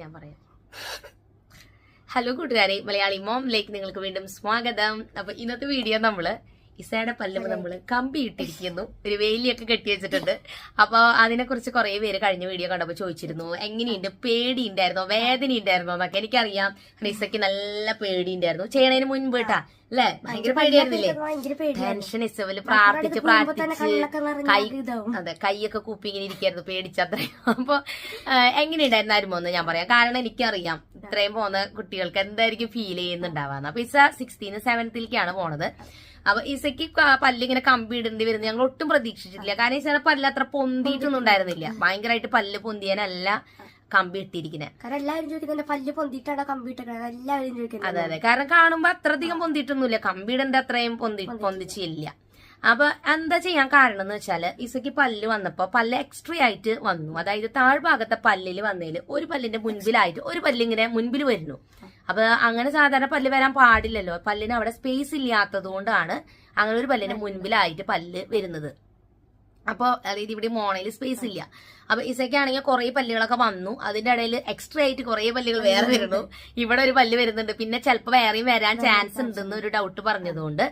ഞാൻ പറയാം. ഹലോ കൂട്ടുകാരെ മലയാളി മോമിലേക്ക് നിങ്ങൾക്ക് വീണ്ടും സ്വാഗതം. അപ്പൊ ഇന്നത്തെ വീഡിയോ നമ്മൾ ഇസയുടെ പല്ല് നമ്മൾ കമ്പി ഇട്ടിരിക്കുന്നു. ഒരു വേലിയൊക്കെ കെട്ടി വെച്ചിട്ടുണ്ട്. അപ്പൊ അതിനെ കുറിച്ച് കുറെ പേര് കഴിഞ്ഞ വീഡിയോ കണ്ടപ്പോ ചോദിച്ചിരുന്നു എങ്ങനെയുണ്ട്? പേടി ഉണ്ടായിരുന്നോ വേദന ഉണ്ടായിരുന്നോ എന്നൊക്കെ. എനിക്കറിയാം ഇസയ്ക്ക് നല്ല പേടി ഉണ്ടായിരുന്നു ചെയ്യണതിന് മുൻപ് കേട്ടാ അല്ലെ? ഭയങ്കര പേടിയായിരുന്നില്ലേ? ടെൻഷൻ ഇസവൽ പ്രാർത്ഥിച്ച് പ്രാർത്ഥിച്ച് കൈ. അതെ കൈയൊക്കെ കൂപ്പി ഇങ്ങനെ ഇരിക്കായിരുന്നു. പേടിച്ചത്രയും. അപ്പൊ എങ്ങനെയുണ്ടായിരുന്നു എന്ന് ഞാൻ പറയാം. കാരണം എനിക്കറിയാം ഇത്രയും പോകുന്ന കുട്ടികൾക്ക് എന്തായിരിക്കും ഫീൽ ചെയ്യുന്നുണ്ടാവാന്ന്. അപ്പൊ ഇസ സിക്സ്റ്റീന് സെവൻത്തിലേക്കാണ് പോണത്. അപ്പൊ ഇസയ്ക്ക് പല്ലിങ്ങനെ കമ്പി ഇടേണ്ടി വരുന്നത് ഞങ്ങൾ ഒട്ടും പ്രതീക്ഷിച്ചിട്ടില്ല. കാരണം ഇസയുടെ പല്ല് അത്ര പൊന്തിയിട്ടൊന്നും ഉണ്ടായിരുന്നില്ല. ഭയങ്കരമായിട്ട് പല്ല് പൊന്തിയാനല്ല കമ്പി ഇട്ടിരിക്കുന്നത് കാരണം എല്ലാവരും ചോദിക്കുന്നത് പല്ല് പൊന്തിട്ടാണ് ഇട്ടേക്കുന്നത് എല്ലാവരും അതെ ചോദിക്കുന്നത്. അതെ കാരണം കാണുമ്പോ അത്രയധികം പൊന്തിയിട്ടൊന്നുമില്ല. കമ്പിയുടെ അത്രയും പൊന്തി പൊന്തിച്ചില്ല. അപ്പൊ എന്താ ചെയ്യാൻ കാരണം എന്ന് വെച്ചാൽ ഇസയ്ക്ക് പല്ല് വന്നപ്പോ പല്ല് എക്സ്ട്രീ ആയിട്ട് വന്നു. അതായത് താഴ്ഭാഗത്തെ പല്ലിൽ വന്നതിൽ ഒരു പല്ലിന്റെ മുൻപിലായിട്ട് ഒരു പല്ലിങ്ങനെ മുൻപിൽ വരുന്നു. അപ്പൊ അങ്ങനെ സാധാരണ പല്ല് വരാൻ പാടില്ലല്ലോ. പല്ലിന് അവിടെ സ്പേസ് ഇല്ലാത്തത് കൊണ്ടാണ് അങ്ങനെ ഒരു പല്ലിന് മുൻപിലായിട്ട് പല്ല് വരുന്നത്. അപ്പോൾ അതായത് ഇവിടെ മോണയിൽ സ്പേസ് ഇല്ല. അപ്പൊ ഇസയ്ക്കാണെങ്കിൽ കുറെ പല്ലുകളൊക്കെ വന്നു. അതിന്റെ ഇടയിൽ എക്സ്ട്രാ ആയിട്ട് കുറെ പല്ലുകൾ വേറെ വരുന്നു. ഇവിടെ ഒരു പല്ല് വരുന്നുണ്ട്. പിന്നെ ചിലപ്പോൾ വേറെയും വരാൻ ചാൻസ് ഉണ്ടെന്ന് ഒരു ഡൗട്ട് പറഞ്ഞതുകൊണ്ട്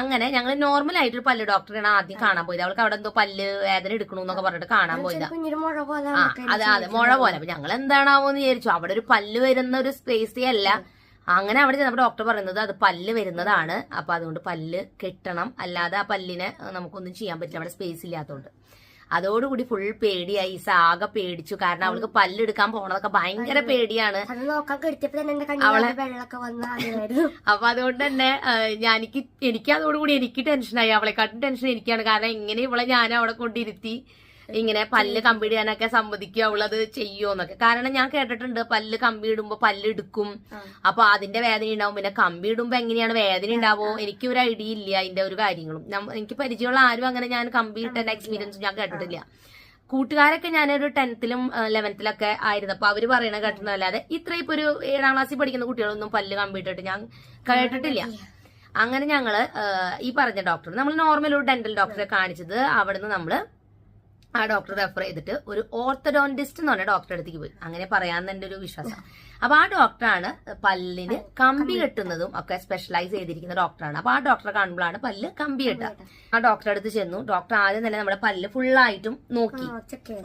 അങ്ങനെ ഞങ്ങൾ നോർമൽ ആയിട്ട് ഒരു പല്ല് ഡോക്ടറാണ് ആദ്യം കാണാൻ പോയത്. അവൾക്ക് അവിടെ എന്തോ പല്ല് വേദന എടുക്കണു എന്നൊക്കെ പറഞ്ഞിട്ട് കാണാൻ പോയതാ. കുഞ്ഞൊരു മുഴ പോലെ അതെ അതെ മുഴ പോലെ. അപ്പൊ ഞങ്ങൾ എന്താണാവോ എന്ന് വിചാരിച്ചു. അവിടെ ഒരു പല്ല് വരുന്ന ഒരു സ്പേസേ അല്ല. അങ്ങനെ അവിടെ ചെന്നപ്പോൾ ഡോക്ടർ പറയുന്നത് അത് പല്ല് വരുന്നതാണ്. അപ്പൊ അതുകൊണ്ട് പല്ല് കെട്ടണം. അല്ലാതെ ആ പല്ലിനെ നമുക്കൊന്നും ചെയ്യാൻ പറ്റില്ല. അവിടെ സ്പേസ് ഇല്ലാത്തതുകൊണ്ട് അതോടുകൂടി ഫുൾ പേടിയായി. സാകെ പേടിച്ചു. കാരണം അവൾക്ക് പല്ലെടുക്കാൻ പോണതൊക്കെ ഭയങ്കര പേടിയാണ്. അപ്പൊ അതുകൊണ്ട് തന്നെ ഞാൻ എനിക്ക് എനിക്ക് അതോടുകൂടി എനിക്ക് ടെൻഷനായി അവളെക്കാട്ടും ടെൻഷൻ എനിക്കാണ്. കാരണം എങ്ങനെ ഇവളെ ഞാൻ അവിടെ കൊണ്ടിരുത്തി. ഇങ്ങനെ പല്ല് കമ്പിടാനൊക്കെ സമ്മതിക്കും അവളത് ചെയ്യുമെന്നൊക്കെ കാരണം ഞാൻ കേട്ടിട്ടുണ്ട് പല്ല് കമ്പി ഇടുമ്പോ പല്ല് എടുക്കും. അപ്പൊ അതിന്റെ വേദന ഉണ്ടാവും. പിന്നെ കമ്പി ഇടുമ്പോ എങ്ങനെയാണ് വേദന ഉണ്ടാവോ? എനിക്ക് ഒരു ഐഡിയ ഇല്ല അതിന്റെ ഒരു കാര്യങ്ങളും. എനിക്ക് പരിചയമുള്ള ആരും അങ്ങനെ ഞാൻ കമ്പി ഇട്ട എക്സ്പീരിയൻസ് ഞാൻ കേട്ടിട്ടില്ല. കൂട്ടുകാരൊക്കെ ഞാനൊരു ടെൻത്തിലും ലെവൻത്തിലൊക്കെ അപ്പൊ അവർ പറയണ കേട്ടതല്ലാതെ ഇത്ര ഇപ്പൊ ഒരു ഏഴാം ക്ലാസ്സിൽ പഠിക്കുന്ന കുട്ടികളൊന്നും പല്ല് കമ്പിട്ടിട്ട് ഞാൻ കേട്ടിട്ടില്ല. അങ്ങനെ ഞങ്ങൾ ഈ പറഞ്ഞ ഡോക്ടർ നമ്മൾ നോർമൽ ഒരു ഡെന്റൽ ഡോക്ടറെ കാണിച്ചത് അവിടുന്ന് നമ്മൾ ആ ഡോക്ടർ റെഫർ ചെയ്തിട്ട് ഒരു ഓർത്തഡോണ്ടിസ്റ്റ് എന്ന് പറഞ്ഞ ഡോക്ടറെ അടുത്തേക്ക് പോയി. അങ്ങനെ പറയാൻ തന്നെ ഒരു വിശ്വാസം. അപ്പൊ ആ ഡോക്ടറാണ് പല്ലിന് കമ്പി കെട്ടുന്നതും ഒക്കെ സ്പെഷ്യലൈസ് ചെയ്തിരിക്കുന്ന ഡോക്ടറാണ് അപ്പൊ ആ ഡോക്ടറെ കാണുമ്പോഴാണ് പല്ല് കമ്പി കെട്ടുക. ആ ഡോക്ടറെ അടുത്ത് ചെന്നു. ഡോക്ടർ ആദ്യം തന്നെ നമ്മുടെ പല്ല് ഫുള്ളായിട്ടും നോക്കി.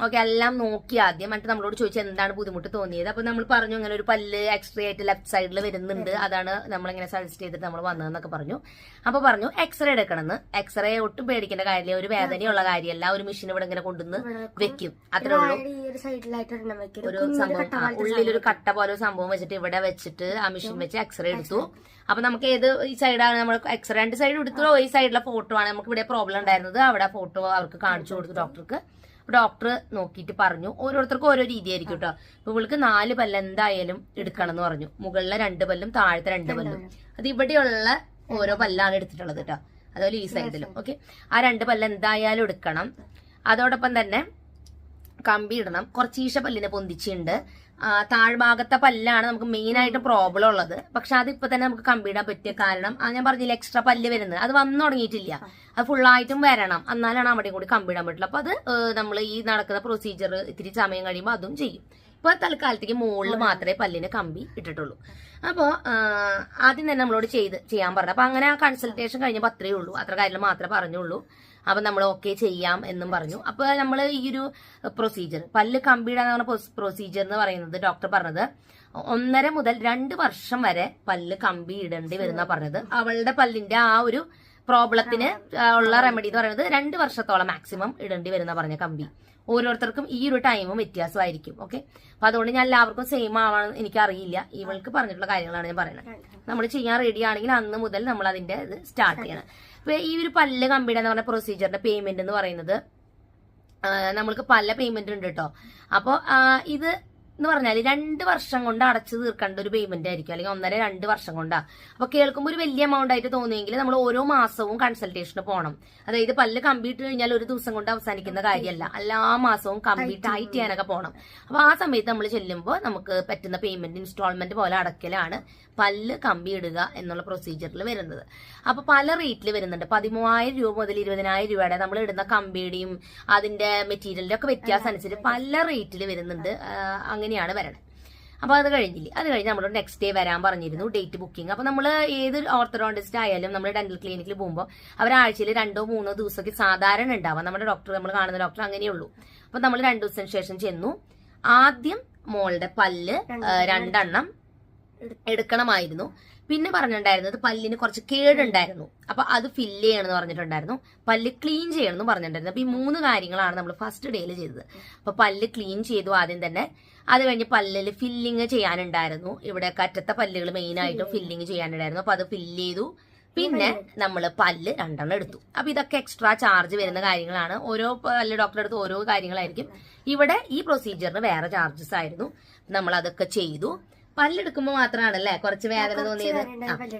ഓക്കെ എല്ലാം നോക്കി ആദ്യം. എന്നിട്ട് നമ്മളോട് ചോദിച്ചു എന്താണ് ബുദ്ധിമുട്ട് തോന്നിയത്. അപ്പൊ നമ്മൾ പറഞ്ഞു ഇങ്ങനെ ഒരു പല്ല് എക്സ്റേ ആയിട്ട് ലെഫ്റ്റ് സൈഡിൽ വരുന്നുണ്ട്. അതാണ് നമ്മളിങ്ങനെ സജസ്റ്റ് ചെയ്തിട്ട് നമ്മൾ വന്നതെന്നൊക്കെ പറഞ്ഞു. അപ്പൊ പറഞ്ഞു എക്സ്റേ എടുക്കണമെന്ന് എക്സ്റേ ഒട്ടും പേടിക്കേണ്ട കാര്യമില്ല. ഒരു വേദനയുള്ള കാര്യമല്ല. ഒരു മെഷീൻ ഇവിടെ ഇങ്ങനെ കൊണ്ടുവന്ന് വെക്കും. അത്രേ ഉള്ളൂ. ഈ ഒരു സംഭവം. ഉള്ളിലൊരു കട്ട പോലെ സംഭവം വെച്ചിട്ട് ഇവിടെ വെച്ചിട്ട് ആ മെഷീൻ വെച്ച് എക്സ്റേ എടുത്തു. അപ്പൊ നമുക്ക് ഏത് ഈ സൈഡാണ് നമ്മൾ എക്സ്റേ രണ്ട് സൈഡ് എടുത്തു. ഈ സൈഡിലെ ഫോട്ടോ ആണ്. നമുക്ക് ഇവിടെ പ്രോബ്ലം ഉണ്ടായിരുന്നത്. അവിടെ ഫോട്ടോ അവർക്ക് കാണിച്ചു കൊടുത്തു ഡോക്ടർക്ക് ഡോക്ടർ നോക്കിയിട്ട് പറഞ്ഞു. ഓരോരുത്തർക്കും ഓരോ രീതിയായിരിക്കും കേട്ടോ ഇപ്പൊ ഇവൾക്ക് നാല് പല്ല് എന്തായാലും എടുക്കണം എന്ന് പറഞ്ഞു. മുകളിലെ രണ്ട് പല്ലും താഴത്തെ രണ്ട് പല്ലും. അത് ഇവിടെയുള്ള ഓരോ പല്ലാണ് എടുത്തിട്ടുള്ളത് കേട്ടോ അതുപോലെ ഈ സൈഡിലും ഓക്കെ ആ രണ്ട് പല്ല് എന്തായാലും എടുക്കണം. അതോടൊപ്പം തന്നെ കമ്പി ഇടണം. കുറച്ച് ഈശ പല്ലിനെ പൊന്തിച്ചുണ്ട് താഴ്ഭാഗത്തെ പല്ലാണ് നമുക്ക് മെയിൻ ആയിട്ട് പ്രോബ്ലം ഉള്ളത്. പക്ഷെ അത് അതിപ്പോ തന്നെ നമുക്ക് കമ്പി ഇടാൻ പറ്റിയ കാരണം ആ ഞാൻ പറഞ്ഞില്ല എക്സ്ട്രാ പല്ല് വരുന്നത്. അത് വന്നു തുടങ്ങിയിട്ടില്ല. അത് ഫുള്ളായിട്ടും വരണം. എന്നാലാണ് അവിടെയും കൂടി കമ്പി ഇടാൻ പറ്റില്ല അപ്പൊ അത് നമ്മൾ ഈ നടക്കുന്ന പ്രൊസീജിയർ ഇത്തിരി സമയം കഴിയുമ്പോൾ അതും ചെയ്യും. ഇപ്പൊ തൽക്കാലത്തേക്ക് മുകളിൽ മാത്രമേ പല്ലിന് കമ്പി ഇട്ടിട്ടുള്ളൂ. അപ്പോൾ ആദ്യം തന്നെ നമ്മളോട് ചെയ്ത് ചെയ്യാൻ പറഞ്ഞു. അപ്പൊ അങ്ങനെ ആ കൺസൾട്ടേഷൻ കഴിഞ്ഞപ്പോൾ അത്രയേ ഉള്ളൂ. അത്ര കാര്യം മാത്രമേ പറഞ്ഞുള്ളൂ. അപ്പൊ നമ്മൾ ഓക്കെ ചെയ്യാം എന്നും പറഞ്ഞു. അപ്പൊ നമ്മൾ ഈ ഒരു പ്രൊസീജിയർ പല്ല് കമ്പിയിടാന്ന് പറഞ്ഞ പ്രൊസീജിയർ എന്ന് പറയുന്നത് ഡോക്ടർ പറഞ്ഞത് ഒന്നര മുതൽ രണ്ട് വർഷം വരെ പല്ല് കമ്പി ഇടേണ്ടി വരുന്ന പറഞ്ഞത്. അവളുടെ പല്ലിന്റെ ആ ഒരു പ്രോബ്ലത്തിന് ഉള്ള റെമഡി എന്ന് പറയുന്നത് രണ്ട് വർഷത്തോളം മാക്സിമം ഇടേണ്ടി വരുന്ന പറഞ്ഞ കമ്പി. ഓരോരുത്തർക്കും ഈ ഒരു ടൈമും വ്യത്യാസമായിരിക്കും ഓക്കെ അപ്പൊ അതുകൊണ്ട് ഞാൻ എല്ലാവർക്കും സെയിം ആവാൻ എനിക്ക് അറിയില്ല ഇവൾക്ക് പറഞ്ഞിട്ടുള്ള കാര്യങ്ങളാണ് ഞാൻ പറയുന്നത്. നമ്മൾ ചെയ്യാൻ റെഡി ആണെങ്കിൽ അന്ന് മുതൽ നമ്മൾ അതിന്റെ ഇത് സ്റ്റാർട്ട് ചെയ്യണം. ഇപ്പൊ ഈ ഒരു പല്ല് കമ്പിയുടെ എന്ന് പറഞ്ഞ പ്രൊസീജിയറിന്റെ പേയ്മെന്റ് എന്ന് പറയുന്നത് നമ്മൾക്ക് പല പേയ്മെന്റ് ഉണ്ട് കേട്ടോ അപ്പോൾ ഇത് എന്ന് പറഞ്ഞാൽ രണ്ട് വർഷം കൊണ്ട് അടച്ചു തീർക്കേണ്ട ഒരു പേയ്മെന്റ് ആയിരിക്കും. അല്ലെങ്കിൽ ഒന്നര രണ്ട് വർഷം കൊണ്ടാ. അപ്പൊ കേൾക്കുമ്പോൾ ഒരു വലിയ എമൗണ്ട് ആയിട്ട് തോന്നിയെങ്കിൽ നമ്മൾ ഓരോ മാസവും കൺസൾട്ടേഷന് പോകണം അതായത് പല്ല് കമ്പ്യൂട്ട് കഴിഞ്ഞാൽ ഒരു ദിവസം കൊണ്ട് അവസാനിക്കുന്ന കാര്യമല്ല. എല്ലാ മാസവും കമ്പ്യൂട്ട് ആയിട്ട് ചെയ്യാനൊക്കെ പോകണം അപ്പൊ ആ സമയത്ത് നമ്മൾ ചെല്ലുമ്പോൾ നമുക്ക് പറ്റുന്ന പേയ്മെന്റ് ഇൻസ്റ്റാൾമെന്റ് പോലെ അടക്കലാണ് പല്ല് കമ്പി ഇടുക എന്നുള്ള പ്രൊസീജിയറിൽ വരുന്നത്. അപ്പൊ പല റേറ്റിൽ വരുന്നുണ്ട്. പതിമൂവായിരം രൂപ മുതൽ ഇരുപതിനായിരം രൂപയുടെ നമ്മൾ ഇടുന്ന കമ്പിയുടെയും അതിന്റെ മെറ്റീരിയലിന്റെ ഒക്കെ വ്യത്യാസം അനുസരിച്ച് പല റേറ്റിൽ വരുന്നുണ്ട്. ആ, അങ്ങനെയാണ് വരണം അപ്പൊ അത് കഴിഞ്ഞില്ലേ? അത് കഴിഞ്ഞ് നമ്മൾ നെക്സ്റ്റ് ഡേ വരാൻ പറഞ്ഞിരുന്നു ഡേറ്റ് ബുക്കിംഗ് അപ്പൊ നമ്മൾ ഏത് ഓർത്തഡോണ്ടിസ്റ്റ് ആയാലും നമ്മൾ ഡെന്റൽ ക്ലിനിക്കിൽ പോകുമ്പോൾ അവർ ആഴ്ചയിൽ രണ്ടോ മൂന്നോ ദിവസമൊക്കെ സാധാരണ ഉണ്ടാവാം. നമ്മുടെ ഡോക്ടർ നമ്മൾ കാണുന്ന ഡോക്ടർ അങ്ങനെയുള്ളൂ അപ്പൊ നമ്മൾ രണ്ടു ദിവസത്തിന് ശേഷം ചെന്നു. ആദ്യം മോളുടെ പല്ല് രണ്ടെണ്ണം എടുക്കണമായിരുന്നു. പിന്നെ പറഞ്ഞിട്ടുണ്ടായിരുന്നത് പല്ലിന് കുറച്ച് കേടുണ്ടായിരുന്നു. അപ്പൊ അത് ഫില്ല് ചെയ്യണമെന്ന് പറഞ്ഞിട്ടുണ്ടായിരുന്നു. പല്ല് ക്ലീൻ ചെയ്യണം എന്ന് പറഞ്ഞിട്ടുണ്ടായിരുന്നു. അപ്പൊ ഈ മൂന്ന് കാര്യങ്ങളാണ് നമ്മൾ ഫസ്റ്റ് ഡേയിൽ ചെയ്തത്. അപ്പൊ പല്ല് ക്ലീൻ ചെയ്തു ആദ്യം തന്നെ. അത് കഴിഞ്ഞ് പല്ലിൽ ഫില്ലിങ് ചെയ്യാനുണ്ടായിരുന്നു. ഇവിടെ കറ്റത്തെ പല്ലുകൾ മെയിൻ ആയിട്ടും ഫില്ലിങ് ചെയ്യാനുണ്ടായിരുന്നു. അപ്പൊ അത് ഫില്ല് ചെയ്തു. പിന്നെ നമ്മൾ പല്ല് രണ്ടെണ്ണം എടുത്തു. അപ്പൊ ഇതൊക്കെ എക്സ്ട്രാ ചാർജ് വരുന്ന കാര്യങ്ങളാണ്. ഓരോ പല്ല് ഡോക്ടറെ അടുത്ത് ഓരോ കാര്യങ്ങളായിരിക്കും. ഇവിടെ ഈ പ്രൊസീജിയറിന് വേറെ ചാർജസ് ആയിരുന്നു. നമ്മൾ അതൊക്കെ ചെയ്തു. പല്ലെടുക്കുമ്പോൾ മാത്രമാണല്ലേ കുറച്ച് വേദന തോന്നിയത്?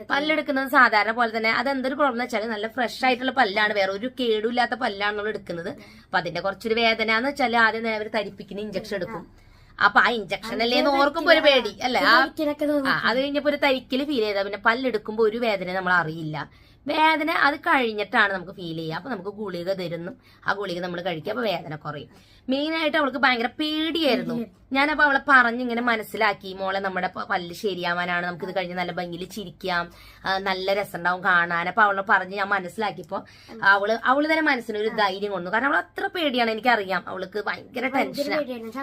പല്ലെടുക്കുന്നത് സാധാരണ പോലെ തന്നെ അത് എന്തൊരു പ്രോബ്ലം എന്ന് വെച്ചാൽ നല്ല ഫ്രഷ് ആയിട്ടുള്ള പല്ലാണ്. വേറെ ഒരു കേടുമില്ലാത്ത പല്ലാണ് നമ്മൾ എടുക്കുന്നത്. അപ്പൊ അതിന്റെ കുറച്ചൊരു വേദന എന്ന് വെച്ചാൽ ആദ്യം അവർ തരിപ്പിക്കുന്ന ഇഞ്ചക്ഷൻ എടുക്കും. അപ്പൊ ആ ഇഞ്ചക്ഷൻ അല്ലേ എന്ന് ഓർക്കുമ്പോ ഒരു പേടി അല്ലേ? അത് കഴിഞ്ഞപ്പോ ഒരു തരിക്കൽ ഫീൽ ചെയ്താ. പിന്നെ പല്ലെടുക്കുമ്പോ ഒരു വേദന നമ്മൾ അറിയില്ല. വേദന അത് കഴിഞ്ഞിട്ടാണ് നമുക്ക് ഫീൽ ചെയ്യുക. അപ്പൊ നമുക്ക് ഗുളിക തരുന്നു. ആ ഗുളിക നമ്മൾ കഴിക്കുക. അപ്പൊ വേദന കുറയും. മെയിൻ ആയിട്ട് അവൾക്ക് ഭയങ്കര പേടിയായിരുന്നു. ഞാനപ്പോ അവളെ പറഞ്ഞിങ്ങനെ മനസ്സിലാക്കി മോളെ നമ്മുടെ പല്ല് ശരിയാവാനാണ്. നമുക്ക് ഇത് കഴിഞ്ഞ് നല്ല ഭംഗിയിൽ ചിരിക്കാം. നല്ല രസമുണ്ടാവും കാണാൻ. അപ്പൊ അവളെ പറഞ്ഞ് ഞാൻ മനസ്സിലാക്കിയപ്പോ അവൾ അവൾ തന്നെ മനസ്സിന് ഒരു ധൈര്യം കൊണ്ടു കാരണം അവൾ അത്ര പേടിയാണ് എനിക്കറിയാം. അവൾക്ക് ഭയങ്കര ടെൻഷൻ ടെൻഷനാണ്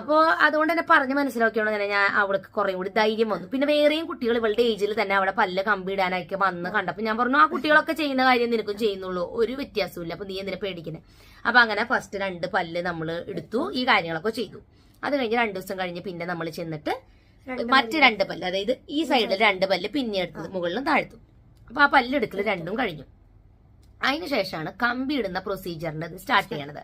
അപ്പോ അതുകൊണ്ട് തന്നെ പറഞ്ഞ് മനസ്സിലാക്കിയോണ്ട് തന്നെ ഞാൻ അവൾക്ക് കുറേ കൂടി ധൈര്യം വന്നു. പിന്നെ വേറെയും കുട്ടികൾ ഇവളുടെ ഏജിൽ തന്നെ അവിടെ പല്ല് കമ്പിടാനൊക്കെ വന്ന് കണ്ടപ്പോ ഞാൻ പറഞ്ഞു ആ കുട്ടികളൊക്കെ ചെയ്യുന്ന കാര്യം നിനക്കും ചെയ്യുന്നുള്ളൂ. ഒരു വ്യത്യാസവും ഇല്ല അപ്പൊ നീ എന്തിനാ പേടിക്കുന്നത് അപ്പൊ അങ്ങനെ ഫസ്റ്റ് രണ്ട് പല്ല് നമ്മൾ എടുത്തു ഈ കാര്യങ്ങളൊക്കെ ചെയ്തു. അത് കഴിഞ്ഞ് രണ്ട് ദിവസം കഴിഞ്ഞ് പിന്നെ നമ്മൾ ചെന്നിട്ട് മറ്റ് രണ്ട് പല്ല് അതായത് ഈ സൈഡിൽ രണ്ട് പല്ല് പിന്നെ എടുത്തത് മുകളിലും താഴ്ത്തു. അപ്പൊ ആ പല്ലെടുക്കൽ രണ്ടും കഴിഞ്ഞു. അതിനുശേഷമാണ് കമ്പി ഇടുന്ന പ്രൊസീജിയറിന്റെ സ്റ്റാർട്ട് ചെയ്യണത്.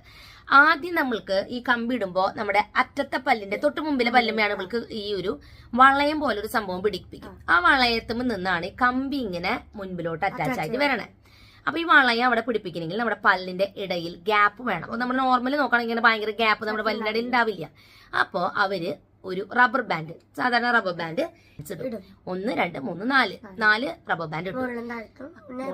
ആദ്യം നമ്മൾക്ക് ഈ കമ്പി ഇടുമ്പോൾ നമ്മുടെ അറ്റത്തെ പല്ലിന്റെ തൊട്ട് മുമ്പിലെ പല്ലുമ്മയാണ് നമ്മൾക്ക് ഈ ഒരു വളയം പോലെ ഒരു സംഭവം പിടിപ്പിക്കും. ആ. വളയത്തുമ്പോൾ നിന്നാണ് ഈ കമ്പി ഇങ്ങനെ മുൻപിലോട്ട് അറ്റാച്ച് ആയിട്ട് വരണേ. അപ്പൊ ഈ വളയം അവിടെ പിടിപ്പിക്കണമെങ്കിൽ നമ്മുടെ പല്ലിന്റെ ഇടയിൽ ഗ്യാപ്പ് വേണം. അപ്പൊ നമ്മൾ നോർമലി നോക്കുകയാണെങ്കിൽ ഇങ്ങനെ ഭയങ്കര ഗ്യാപ്പ് നമ്മുടെ പല്ലിന്റെ ഇടയിൽ ഉണ്ടാവില്ല. അപ്പോ അവർ ഒരു റബ്ബർ ബാൻഡ് സാധാരണ റബ്ബർ ബാൻഡ് ഇടും. ഒന്ന് രണ്ട് മൂന്ന് നാല്. നാല്. റബ്ബർ ബാൻഡ് പിന്നെ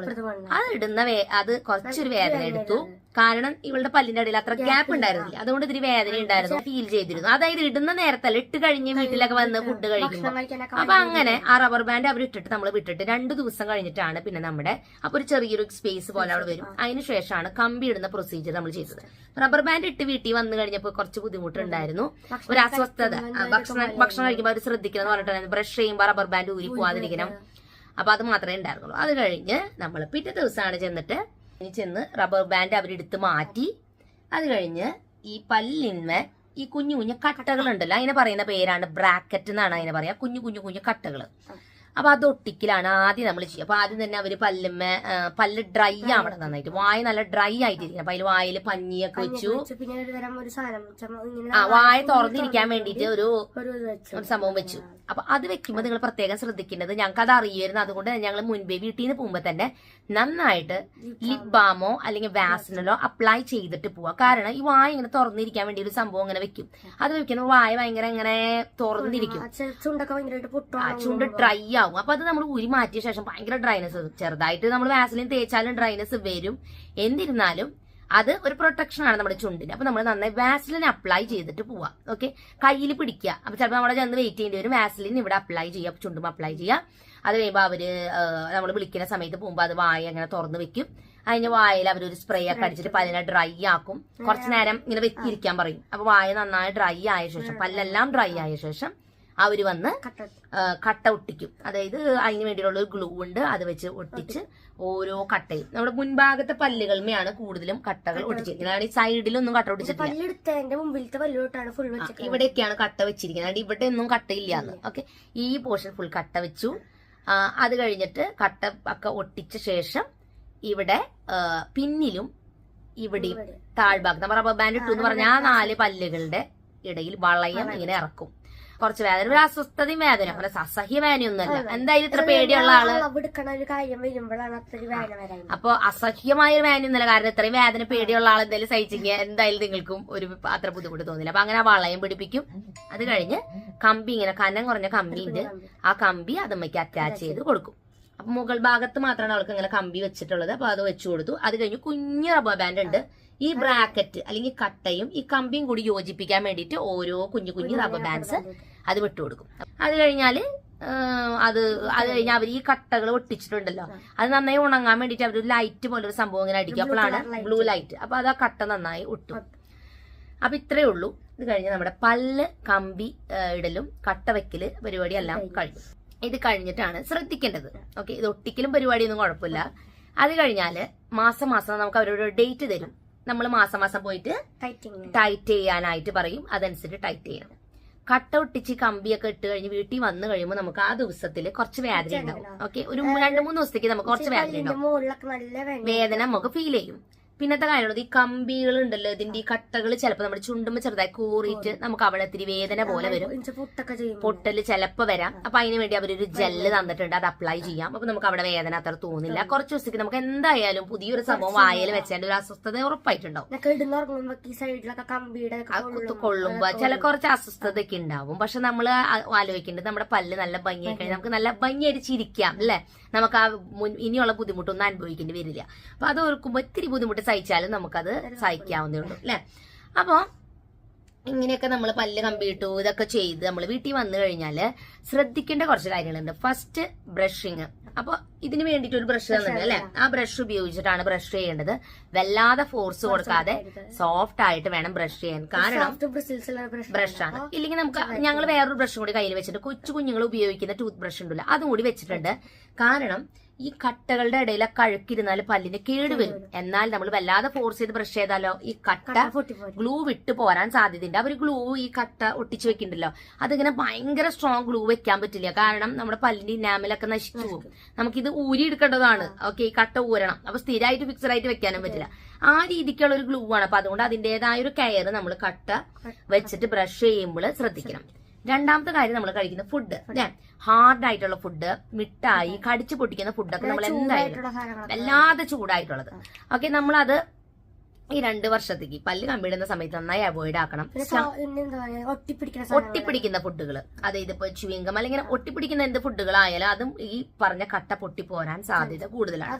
അത് ഇടുന്ന അത് കുറച്ചൊരു വേദന എടുത്തു. കാരണം ഇവളുടെ പല്ലിന്റെ ഇടയിൽ അത്ര ഗ്യാപ്പ് ഉണ്ടായിരുന്നില്ല. അതുകൊണ്ട് ഇതിരി വേദന ഉണ്ടായിരുന്നു. ഫീൽ ചെയ്തിരുന്നു. അതായത് ഇടുന്ന നേരത്തല്ല ഇട്ട് കഴിഞ്ഞ് വീട്ടിലൊക്കെ വന്ന് ഫുഡ് കഴിക്കുമ്പോൾ ഭക്ഷണം അപ്പൊ അങ്ങനെ ആ റബ്ബർ ബാൻഡ് അവർ ഇട്ടിട്ട് നമ്മൾ വിട്ടിട്ട് രണ്ടു ദിവസം കഴിഞ്ഞിട്ടാണ് പിന്നെ നമ്മുടെ അപ്പൊ ഒരു ചെറിയൊരു സ്പേസ് പോലെ അവിടെ വരും. അതിനുശേഷമാണ് കമ്പി ഇടുന്ന പ്രൊസീജിയർ നമ്മൾ ചെയ്തത്. റബ്ബർ ബാൻഡ് ഇട്ട് വീട്ടിൽ വന്നു കഴിഞ്ഞപ്പോൾ കുറച്ച് ബുദ്ധിമുട്ടുണ്ടായിരുന്നു. ഒരു അസ്വസ്ഥത. ഭക്ഷണം ഭക്ഷണം കഴിക്കുമ്പോൾ അവർ ശ്രദ്ധിക്കണം എന്ന് പറഞ്ഞിട്ടുണ്ടായിരുന്നു ബ്രഷ് ചെയ്യുമ്പോൾ റബ്ബർ ബാൻഡ് ഊരി പോവാതിരിക്കണം. അപ്പൊ അത് മാത്രമേ ഉണ്ടായിരുന്നുള്ളൂ. അത് കഴിഞ്ഞ് നമ്മൾ പിറ്റേ ദിവസമാണ് ചെന്നിട്ട് ചെന്ന് റബ്ബർ ബാൻഡ് അവരെടുത്ത് മാറ്റി. അത് കഴിഞ്ഞ് ഈ പല്ലിന്മേ ഈ കുഞ്ഞു കുഞ്ഞു കട്ടകൾ ഉണ്ടല്ലോ അതിനെ പറയുന്ന പേരാണ് ബ്രാക്കറ്റ് എന്നാണ് അതിനെ പറയാ കുഞ്ഞു കുഞ്ഞു കുഞ്ഞു കട്ടകൾ അപ്പൊ അത് ഒട്ടിക്കലാണ് ആദ്യം നമ്മൾ ചെയ്യുക അപ്പൊ ആദ്യം തന്നെ അവർ പല്ലുമ്മ പല്ല് ഡ്രൈ ആവണം നന്നായിട്ട്. വായ നല്ല ഡ്രൈ ആയിട്ടിരിക്കണം. അപ്പൊ അതിൽ വായിൽ പഞ്ഞിയൊക്കെ വെച്ചു. ആ വായ തുറന്നിരിക്കാൻ വേണ്ടിയിട്ട് ഒരു സംഭവം വെച്ചു. അപ്പൊ അത് വെക്കുമ്പോൾ നിങ്ങൾ പ്രത്യേകം ശ്രദ്ധിക്കേണ്ടത് ഞങ്ങൾക്ക് അത് അറിയുമായിരുന്നു അതുകൊണ്ട് ഞങ്ങൾ മുൻപേ വീട്ടിൽ നിന്ന് പോകുമ്പോൾ തന്നെ നന്നായിട്ട് ലിപ് ബാമോ അല്ലെങ്കിൽ വാസിനലോ അപ്ലൈ ചെയ്തിട്ട് പോവാ. കാരണം ഈ വായ ഇങ്ങനെ തുറന്നിരിക്കാൻ വേണ്ടി ഒരു സംഭവം ഇങ്ങനെ വെക്കും. അത് വെക്കുമ്പോൾ വായ ഭയങ്കര ഇങ്ങനെ തുറന്നിരിക്കും. ചുണ്ട് ഡ്രൈ ആവും അപ്പൊ അത് നമ്മൾ ഉരി മാറ്റിയ ശേഷം ഭയങ്കര ഡ്രൈനസ് ചെറുതായിട്ട് നമ്മൾ വാസലിൻ തേച്ചാലും ഡ്രൈനസ് വരും. എന്നിരുന്നാലും അത് ഒരു പ്രൊട്ടക്ഷൻ ആണ് നമ്മുടെ ചുണ്ടിന്. അപ്പൊ നമ്മൾ നന്നായി വാസലിൻ അപ്ലൈ ചെയ്തിട്ട് പോവാ. ഓക്കെ കയ്യിൽ പിടിക്കുക. അപ്പൊ ചിലപ്പോൾ നമ്മുടെ ചെന്ന് വെയിറ്റ് ചെയ്യേണ്ടി വരും. വാസലിൻ ഇവിടെ അപ്ലൈ ചെയ്യുക. ചുണ്ടും അപ്ലൈ ചെയ്യുക. അത് കഴിയുമ്പോൾ അവർ നമ്മൾ വിളിക്കുന്ന സമയത്ത് പോകുമ്പോൾ അത് വായ അങ്ങനെ തുറന്ന് വെക്കും. അതിന് വായയിൽ അവരൊരു സ്പ്രേ ഒക്കെ അടിച്ചിട്ട് പല്ലിനെ ഡ്രൈ ആക്കും. കുറച്ചു നേരം ഇങ്ങനെ വെച്ചിരിക്കാൻ പറയും. അപ്പൊ വായ നന്നായി ഡ്രൈ ആയ ശേഷം പല്ലെല്ലാം ഡ്രൈ ആയ ശേഷം അവർ വന്ന് കട്ട ഒട്ടിക്കും. അതായത് അതിന് വേണ്ടിയുള്ള ഒരു ഗ്ലൂ ഉണ്ട്. അത് വെച്ച് ഒട്ടിച്ച് ഓരോ കട്ടയും. നമ്മുടെ മുൻഭാഗത്തെ പല്ലുകൾമയാണ് കൂടുതലും കട്ടകൾ ഒട്ടിച്ചിരിക്കുന്നത്. ഈ സൈഡിലൊന്നും കട്ട ഒട്ടിച്ചിട്ടില്ല. മുമ്പിലത്തെ പല്ലോട്ടാണ് ഫുൾ ഇവിടെയൊക്കെയാണ് കട്ട വെച്ചിരിക്കുന്നത്. അതുകൊണ്ട് ഇവിടെ ഒന്നും കട്ടയില്ലാന്ന്. ഓക്കെ. ഈ പോർഷൻ ഫുൾ കട്ട വെച്ചു. അത് കഴിഞ്ഞിട്ട് കട്ട ഒക്കെ ഒട്ടിച്ച ശേഷം ഇവിടെ പിന്നിലും ഇവിടെയും താഴ്ഭാഗത്ത്. റബ്ബർ ബാൻഡ് ഇട്ടു എന്ന് പറഞ്ഞാൽ ആ നാല് പല്ലുകളുടെ ഇടയിൽ വളയം ഇങ്ങനെ ഇറക്കും. കുറച്ച് വേദന. ഒരു അസ്വസ്ഥതയും വേദന അങ്ങനെ അസഹ്യ വേദനയൊന്നുമല്ല. എന്തായാലും ഇത്ര പേടിയുള്ള ആൾ? അപ്പൊ അസഹ്യമായ ഒരു വേദനയൊന്നുമല്ല. കാരണം ഇത്രയും വേദന പേടിയുള്ള ആൾ എന്തായാലും സഹിച്ചെങ്കിൽ എന്തായാലും നിങ്ങൾക്കും ഒരു അത്ര ബുദ്ധിമുട്ട് തോന്നില്ല. അപ്പൊ അങ്ങനെ ആ വളയം പിടിപ്പിക്കും. അത് കഴിഞ്ഞ് കമ്പി ഇങ്ങനെ കനം കുറഞ്ഞ കമ്പി ഉണ്ട് ആ കമ്പി അതമ്മയ്ക്ക് അറ്റാച്ച് ചെയ്ത് കൊടുക്കും. അപ്പൊ മുകൾ ഭാഗത്ത് മാത്രമാണ് അവൾക്ക് ഇങ്ങനെ കമ്പി വെച്ചിട്ടുള്ളത്. അപ്പൊ അത് വെച്ചു കൊടുത്തു. അത് കഴിഞ്ഞ് കുഞ്ഞു റബ്ബർ ബാൻഡ് ഉണ്ട്. ഈ ബ്രാക്കറ്റ് അല്ലെങ്കിൽ കട്ടയും ഈ കമ്പിയും കൂടി യോജിപ്പിക്കാൻ വേണ്ടിയിട്ട് ഓരോ കുഞ്ഞു കുഞ്ഞു റബ്ബർ ബാൻഡ്സ് അത് വിട്ടുകൊടുക്കും അത് കഴിഞ്ഞാൽ അത് അത് കഴിഞ്ഞാൽ അവർ ഈ കട്ടകൾ ഒട്ടിച്ചിട്ടുണ്ടല്ലോ. അത് നന്നായി ഉണങ്ങാൻ വേണ്ടിയിട്ട് അവർ ലൈറ്റ് പോലെ ഒരു സംഭവം ഇങ്ങനെ അടിക്കും. അപ്പോഴാണ് ബ്ലൂ ലൈറ്റ് അപ്പൊ അത് ആ കട്ട നന്നായി ഒട്ടും. അപ്പൊ ഇത്രയേ ഉള്ളൂ. ഇത് കഴിഞ്ഞ് നമ്മുടെ പല്ല് കമ്പി ഇടലും കട്ട വെക്കൽ പരിപാടി എല്ലാം കഴിഞ്ഞു. ഇത് കഴിഞ്ഞിട്ടാണ് ശ്രദ്ധിക്കേണ്ടത്. ഓക്കെ ഇത് ഒട്ടിക്കലും പരിപാടിയൊന്നും കുഴപ്പമില്ല. അത് കഴിഞ്ഞാൽ മാസം മാസം നമുക്ക് അവരോട് ഡേറ്റ് തരും. നമ്മൾ മാസം മാസം പോയിട്ട് ടൈറ്റ് ചെയ്യാനായിട്ട് പറയും. അതനുസരിച്ച് ടൈറ്റ് ചെയ്യണം. കട്ട ഒട്ടിച്ച് കമ്പിയൊക്കെ ഇട്ട് കഴിഞ്ഞ് വീട്ടിൽ വന്നു കഴിയുമ്പോൾ നമുക്ക് ആ ദിവസത്തിൽ കുറച്ച് വേദന ഉണ്ടാവും ഓക്കെ ഒരു രണ്ട് മൂന്ന് ദിവസത്തേക്ക് നമുക്ക് കുറച്ച് വേദന ഉണ്ടാവും വേദന വേദന നമുക്ക് ഫീൽ ചെയ്യും. പിന്നത്തെ കാര്യമുള്ളത് ഈ കമ്പികൾ ഉണ്ടല്ലോ ഇതിന്റെ ഈ കട്ടകൾ ചിലപ്പോൾ നമ്മുടെ ചുണ്ടുമ്പ് ചെറുതായി കൂറിയിട്ട് നമുക്ക് അവിടെ ഇത്തിരി വേദന പോലെ വരും. പൊട്ടൽ ചിലപ്പോൾ വരാം. അപ്പൊ അതിന് വേണ്ടി അവരൊരു ജെല്ല് തന്നിട്ടുണ്ട് അത് അപ്ലൈ ചെയ്യാം. അപ്പൊ നമുക്ക് അവിടെ വേദന അത്ര തോന്നില്ല. കുറച്ച് ദിവസത്തേക്ക് നമുക്ക് എന്തായാലും പുതിയൊരു സംഭവം വായൽ വെച്ചാൽ ഒരു അസ്വസ്ഥത ഉറപ്പായിട്ടുണ്ടാവും. കൊള്ളുമ്പോ ചില കുറച്ച് അസ്വസ്ഥതയൊക്കെ ഉണ്ടാവും. പക്ഷെ നമ്മൾ ആലോചിക്കേണ്ടത് നമ്മുടെ പല്ല് നല്ല ഭംഗിയായി കഴിഞ്ഞാൽ നമുക്ക് നല്ല ഭംഗിയായിട്ട് ചിരിക്കാം അല്ലെ? നമുക്ക് ആ ഇനിയുള്ള ബുദ്ധിമുട്ടൊന്നും അനുഭവിക്കേണ്ടി വരില്ല. അപ്പൊ അത് ഓർക്കുമ്പോ ഇത്തിരി ബുദ്ധിമുട്ട് സഹിച്ചാലും നമുക്കത് സഹിക്കാവുന്നേ ഉള്ളൂ അല്ലേ? അപ്പോ ഇങ്ങനെയൊക്കെ നമ്മൾ പല്ല് കമ്പിയിട്ടു ഇതൊക്കെ ചെയ്ത് നമ്മൾ വീട്ടിൽ വന്നു കഴിഞ്ഞാൽ ശ്രദ്ധിക്കേണ്ട കുറച്ച് കാര്യങ്ങളുണ്ട്. ഫസ്റ്റ് ബ്രഷിങ് അപ്പൊ ഇതിന് വേണ്ടിയിട്ട് ഒരു ബ്രഷ് തന്നിട്ടുണ്ട് അല്ലെ? ആ ബ്രഷ് ഉപയോഗിച്ചിട്ടാണ് ബ്രഷ് ചെയ്യേണ്ടത്. വല്ലാതെ ഫോഴ്സ് കൊടുക്കാതെ സോഫ്റ്റ് ആയിട്ട് വേണം ബ്രഷ് ചെയ്യാൻ. കാരണം ബ്രഷാണ് ഇല്ലെങ്കിൽ നമുക്ക് ഞങ്ങൾ വേറൊരു ബ്രഷും കൂടി കയ്യിൽ വെച്ചിട്ട് കൊച്ചു കുഞ്ഞുങ്ങൾ ഉപയോഗിക്കുന്ന ടൂത്ത് ബ്രഷ് ഉണ്ടല്ലോ അതും കൂടി വെച്ചിട്ടുണ്ട്. കാരണം ഈ കട്ടകളുടെ ഇടയിലെ കഴുക്കിരുന്നാൽ പല്ലിന് കേട് വരും. എന്നാൽ നമ്മൾ വല്ലാതെ ഫോഴ്സ് ചെയ്ത് ബ്രഷ് ചെയ്താലോ ഈ കട്ട ഗ്ലൂ വിട്ടു പോരാൻ സാധ്യതയുണ്ട്. അവർ ഗ്ലൂ ഈ കട്ട ഒട്ടിച്ചു വെക്കുന്നുണ്ടല്ലോ അതിങ്ങനെ ഭയങ്കര സ്ട്രോങ് ഗ്ലൂ വെക്കാൻ പറ്റില്ല. കാരണം നമ്മുടെ പല്ലിന്റെ ഇനാമിലൊക്കെ നശിച്ചു പോകും. നമുക്കിത് ഊരി എടുക്കേണ്ടതാണ്. ഓക്കെ ഈ കട്ട ഊരണം. അപ്പൊ സ്ഥിരമായിട്ട് ഫിക്സഡ് ആയിട്ട് വെക്കാനും പറ്റില്ല. ആ രീതിക്കുള്ള ഒരു ഗ്ലൂ ആണ്. അപ്പൊ അതുകൊണ്ട് അതിന്റേതായ ഒരു കെയർ നമ്മൾ കട്ട വെച്ചിട്ട് ബ്രഷ് ചെയ്യുമ്പോൾ ശ്രദ്ധിക്കണം. രണ്ടാമത്തെ കാര്യം നമ്മൾ കഴിക്കുന്ന ഫുഡ് അല്ലേ ഹാർഡ് ആയിട്ടുള്ള ഫുഡ് മിഠായി കടിച്ചു പൊട്ടിക്കുന്ന ഫുഡൊക്കെ നമ്മൾ എന്തായാലും വല്ലാതെ ചൂടായിട്ടുള്ളത്. ഓക്കെ നമ്മളത് ഈ രണ്ട് വർഷത്തേക്ക് പല്ല് കമ്പിടുന്ന സമയത്ത് നന്നായി അവോയ്ഡ് ആക്കണം. ഒട്ടിപ്പിടിക്കുന്ന ഫുഡുകൾ അതായത് ഇപ്പൊ ചുവിങ്കം അല്ലെങ്കിൽ ഒട്ടിപ്പിടിക്കുന്ന എന്ത് ഫുഡുകളായാലും അതും ഈ പറഞ്ഞ കട്ട പൊട്ടി പോരാൻ സാധ്യത കൂടുതലാണ്.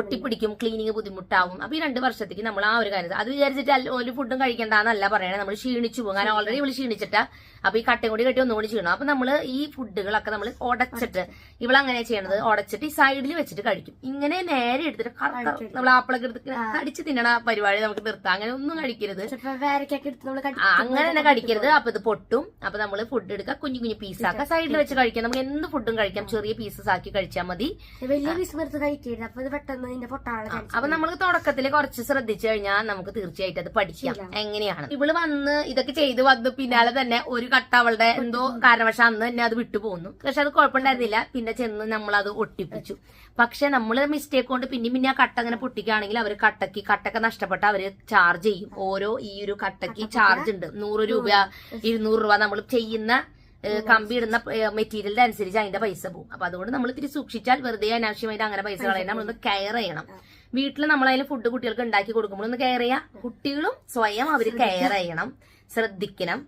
ഒട്ടിപ്പിടിക്കും ക്ലീനിങ് ബുദ്ധിമുട്ടാവും. അപ്പൊ ഈ രണ്ട് വർഷത്തേക്ക് നമ്മൾ ആ ഒരു കാര്യം അത് വിചാരിച്ചിട്ട് ഒരു ഫുഡും കഴിക്കണ്ടെന്നല്ല പറയണേ. നമ്മൾ ക്ഷീണിച്ചു പോകും. കാരണം ഓൾറെഡി ഇവൾ ക്ഷീണിച്ചിട്ട്. അപ്പൊ ഈ കട്ടയും കൂടി കെട്ടി ഒന്നുകൂടി ചെയ്യണം അപ്പൊ നമ്മൾ ഈ ഫുഡുകളൊക്കെ നമ്മൾ ഉടച്ചിട്ട് ഇവളങ്ങനെ ചെയ്യണത് ഉടച്ചിട്ട് ഈ സൈഡിൽ വെച്ചിട്ട് കഴിക്കും. ഇങ്ങനെ നേരെ എടുത്തിട്ട് നമ്മൾ ആപ്പിളൊക്കെ എടുത്ത് അടിച്ച് തിന്നണ പരിപാടി നമുക്ക് നിർത്താം. അങ്ങനെ ഒന്നും കഴിക്കരുത് അങ്ങനെ തന്നെ കടിക്കരുത്. അപ്പൊ ഇത് പൊട്ടും. അപ്പൊ നമ്മൾ ഫുഡ് എടുക്കുക. കുഞ്ഞു കുഞ്ഞു പീസ് പീസാക്കുക സൈഡിൽ വെച്ച് കഴിക്കാം. നമുക്ക് എന്ത് ഫുഡും കഴിക്കാം. ചെറിയ പീസസ് ആക്കി കഴിച്ചാൽ മതി. വലിയ പീസ് കഴിക്കരുത്. അപ്പൊ ഇത് പെട്ടെന്ന് ഇതിന്റെ പൊട്ടാനുള്ള അപ്പൊ നമ്മൾ തുടക്കത്തിൽ കുറച്ച് ശ്രദ്ധിച്ചു കഴിഞ്ഞാൽ നമുക്ക് തീർച്ചയായിട്ടും അത് പഠിക്കാം. എങ്ങനെയാണ്? ഇവൾ വന്ന് ഇതൊക്കെ ചെയ്ത് വന്ന് പിന്നാലെ തന്നെ ഒരു കട്ട അവളുടെ എന്തോ കാരണവശാൽ അന്ന് തന്നെ അത് വിട്ടുപോകുന്നു. പക്ഷെ അത് കുഴപ്പമുണ്ടായിരുന്നില്ല. പിന്നെ ചെന്ന് നമ്മൾ അത് ഒട്ടിപ്പിച്ചു. പക്ഷെ നമ്മൾ മിസ്റ്റേക്ക് കൊണ്ട് പിന്നെ പിന്നെ ആ കട്ട അങ്ങനെ പൊട്ടിക്കുകയാണെങ്കിൽ അവർ കട്ടക്ക് കട്ടൊക്കെ നഷ്ടപ്പെട്ട അവർ ചാർജ് ചെയ്യും. ഓരോ ഈ ഒരു കട്ടക്ക് ചാർജ് ഉണ്ട്. നൂറ് രൂപ ഇരുന്നൂറ് രൂപ നമ്മൾ ചെയ്യുന്ന കമ്പി ഇടുന്ന മെറ്റീരിയലിന്റെ അനുസരിച്ച് അതിന്റെ പൈസ പോകും. അപ്പൊ അതുകൊണ്ട് നമ്മൾ ഇത്തിരി സൂക്ഷിച്ചാൽ വെറുതെ അനാവശ്യമായിട്ട് അങ്ങനെ പൈസ കളയണം നമ്മളൊന്ന് കെയർ ചെയ്യണം. വീട്ടിൽ നമ്മൾ നമ്മളതിന് ഫുഡ് കുട്ടികൾക്ക് ഉണ്ടാക്കി കൊടുക്കുമ്പോൾ ഒന്ന് കെയർ ചെയ്യാം. കുട്ടികളും സ്വയം അവർ കെയർ ചെയ്യണം. ശ്രദ്ധിക്കണം.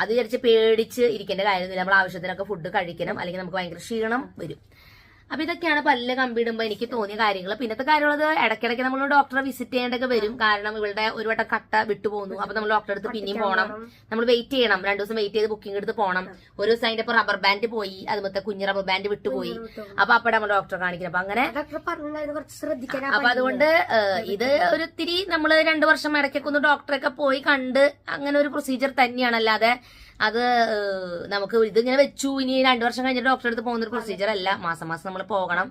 അത് വിചാരിച്ച് പേടിച്ച് ഇരിക്കേണ്ട കാര്യമൊന്നുമില്ല. നമ്മൾ ആവശ്യത്തിനൊക്കെ ഫുഡ് കഴിക്കണം. അല്ലെങ്കിൽ നമുക്ക് ഭയങ്കര ക്ഷീണം വരും. അപ്പൊ ഇതൊക്കെയാണ് പല്ല് കമ്പിടുമ്പോ എനിക്ക് തോന്നിയ കാര്യങ്ങൾ പിന്നത്തെ കാര്യമുള്ളത് ഇടയ്ക്കിടയ്ക്ക് നമ്മൾ ഡോക്ടറെ വിസിറ്റ് ചെയ്യേണ്ടൊക്കെ വരും. കാരണം ഇവളുടെ ഒരു വട്ടം കട്ട വിട്ടു പോകുന്നു അപ്പൊ നമ്മൾ ഡോക്ടറെ അടുത്ത് പിന്നെയും പോകണം നമ്മൾ വെയിറ്റ് ചെയ്യണം. രണ്ടു ദിവസം വെയിറ്റ് ചെയ്ത് ബുക്കിംഗ് എടുത്ത് പോകണം ഒരു ദിവസം അതിന്റെ റബ്ബർ ബാൻഡ് പോയി. അതുപോലത്തെ കുഞ്ഞ് റബ്ബർ ബാൻഡ് വിട്ടുപോയി. അപ്പൊ അപ്പടെ നമ്മൾ ഡോക്ടറെ കാണിക്കണം. അപ്പൊ അങ്ങനെ അപ്പൊ അതുകൊണ്ട് ഇത് ഒരു ഇത്തിരി നമ്മൾ രണ്ടു വർഷം ഇടയ്ക്കൊക്കെ ഒന്ന് ഡോക്ടറൊക്കെ പോയി കണ്ട് അങ്ങനെ ഒരു പ്രൊസീജിയർ തന്നെയാണ്. അല്ലാതെ അത് നമുക്ക് ഇതിങ്ങനെ വെച്ചു. ഇനി രണ്ടു വർഷം കഴിഞ്ഞിട്ട് ഡോക്ടറെ അടുത്ത് പോകുന്ന ഒരു പ്രൊസീജിയർ അല്ല. മാസം മാസം നമ്മൾ പോകണം.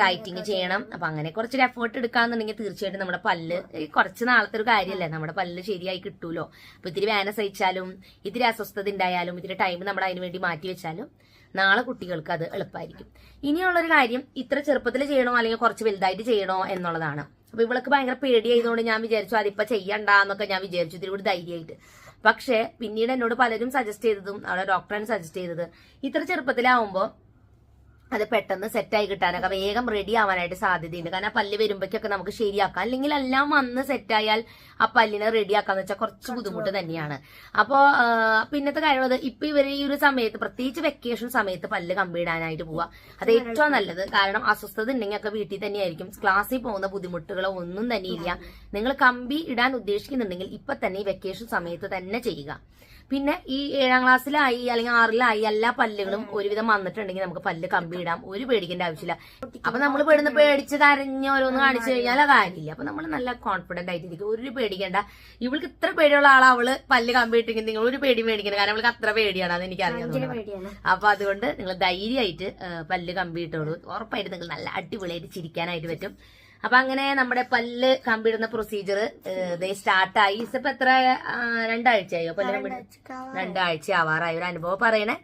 ടൈറ്റിങ് ചെയ്യണം. അപ്പൊ അങ്ങനെ കുറച്ചൊരു എഫേർട്ട് എടുക്കാന്നുണ്ടെങ്കിൽ തീർച്ചയായിട്ടും നമ്മുടെ പല്ല് കുറച്ച് നാളത്തെ ഒരു കാര്യമല്ലേ? നമ്മുടെ പല്ല് ശരിയായി കിട്ടൂലോ? അപ്പൊ ഇത്തിരി വേന സഹിച്ചാലും ഇത്തിരി അസ്വസ്ഥത ഉണ്ടായാലും ഇത്തിരി ടൈം നമ്മൾ അതിനു വേണ്ടി മാറ്റി വെച്ചാലും നാളെ കുട്ടികൾക്ക് അത് എളുപ്പമായിരിക്കും ഇനിയുള്ളൊരു കാര്യം ഇത്ര ചെറുപ്പത്തിൽ ചെയ്യണോ? അല്ലെങ്കിൽ കുറച്ച് വലുതായിട്ട് ചെയ്യണോ എന്നുള്ളതാണ്. അപ്പൊ ഇവൾക്ക് ഭയങ്കര പേടിയായതുകൊണ്ട് ഞാൻ വിചാരിച്ചു അതിപ്പോ ചെയ്യണ്ട എന്നൊക്കെ ഞാൻ വിചാരിച്ചു. ഇതിലൂടെ കൂടി ധൈര്യമായിട്ട്. പക്ഷെ പിന്നീട് എന്നോട് പലരും സജസ്റ്റ് ചെയ്തതും അവിടെ ഡോക്ടറാണ് സജസ്റ്റ് ചെയ്തത്. ഇത്ര ചെറുപ്പത്തിലാവുമ്പോ അത് പെട്ടെന്ന് സെറ്റായി കിട്ടാനൊക്കെ വേഗം റെഡി ആവാനായിട്ട് സാധ്യതയുണ്ട്. കാരണം ആ പല്ല് വരുമ്പോഴേക്കൊക്കെ നമുക്ക് ശരിയാക്കാം. അല്ലെങ്കിൽ എല്ലാം വന്ന് സെറ്റായാൽ ആ പല്ലിനെ റെഡിയാക്കാന്ന് വെച്ചാൽ കുറച്ച് ബുദ്ധിമുട്ട് തന്നെയാണ്. അപ്പോ പിന്നത്തെ കാര്യമുള്ളത് ഇപ്പൊ ഇവർ ഈ ഒരു സമയത്ത് പ്രത്യേകിച്ച് വെക്കേഷൻ സമയത്ത് പല്ല് കമ്പിടാനായിട്ട് പോവാ. അത് ഏറ്റവും നല്ലത്. കാരണം അസ്വസ്ഥത ഉണ്ടെങ്കിൽ ഒക്കെ വീട്ടിൽ തന്നെയായിരിക്കും. ക്ലാസ്സിൽ പോകുന്ന ബുദ്ധിമുട്ടുകളോ ഒന്നും തന്നെയില്ല നിങ്ങൾ കമ്പി ഇടാൻ ഉദ്ദേശിക്കുന്നുണ്ടെങ്കിൽ ഇപ്പൊ തന്നെ ഈ വെക്കേഷൻ സമയത്ത് തന്നെ ചെയ്യുക. പിന്നെ ഈ ഏഴാം ക്ലാസ്സിലായി അല്ലെങ്കിൽ ആറിലായി എല്ലാ പല്ലുകളും ഒരുവിധം വന്നിട്ടുണ്ടെങ്കിൽ നമുക്ക് പല്ല് കമ്പി ഇടാം. ഒരു പേടിക്കേണ്ട ആവശ്യമില്ല. അപ്പൊ നമ്മൾ പെടുന്ന പേടിച്ച് കരഞ്ഞ് ഓരോന്ന് കാണിച്ചു കഴിഞ്ഞാൽ കാര്യമില്ല അപ്പൊ നമ്മൾ നല്ല കോൺഫിഡന്റ് ആയിട്ടിരിക്കും. ഒരു പേടിക്കേണ്ട. ഇവൾക്ക് ഇത്ര പേടിയുള്ള ആളാ അവൾ പല്ല് കമ്പി ഇട്ടെങ്കിൽ നിങ്ങൾ ഒരു പേടി മേടിക്കണം കാരണം അവൾക്ക് അത്ര പേടിയാണ്. അത് എനിക്കറിയാം അപ്പൊ അതുകൊണ്ട് നിങ്ങൾ ധൈര്യമായിട്ട് പല്ല് കമ്പി ഇട്ടോളൂ. ഉറപ്പായിട്ട് നിങ്ങൾ നല്ല അടിപൊളിയായിട്ട് ചിരിക്കാനായിട്ട് പറ്റും. അപ്പൊ അങ്ങനെ നമ്മുടെ പല്ല് കമ്പിടുന്ന പ്രൊസീജിയർ സ്റ്റാർട്ടായി. ഇപ്പൊ എത്ര രണ്ടാഴ്ചയായി? പല്ല് രണ്ടാഴ്ച ആവാറായി ഒരു അനുഭവം പറയണേ.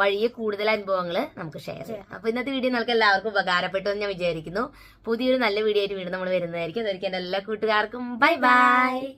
വഴിയെ കൂടുതൽ അനുഭവങ്ങൾ നമുക്ക് ഷെയർ ചെയ്യാം. അപ്പൊ ഇന്നത്തെ വീഡിയോ നിങ്ങൾക്ക് എല്ലാവർക്കും ഉപകാരപ്പെട്ടു എന്ന് ഞാൻ വിചാരിക്കുന്നു. പുതിയൊരു നല്ല വീഡിയോ ആയിട്ട് വീണ്ടും നമ്മൾ വരുന്നതായിരിക്കും. അതൊരിക്കലും എല്ലാ കൂട്ടുകാർക്കും. Bye bye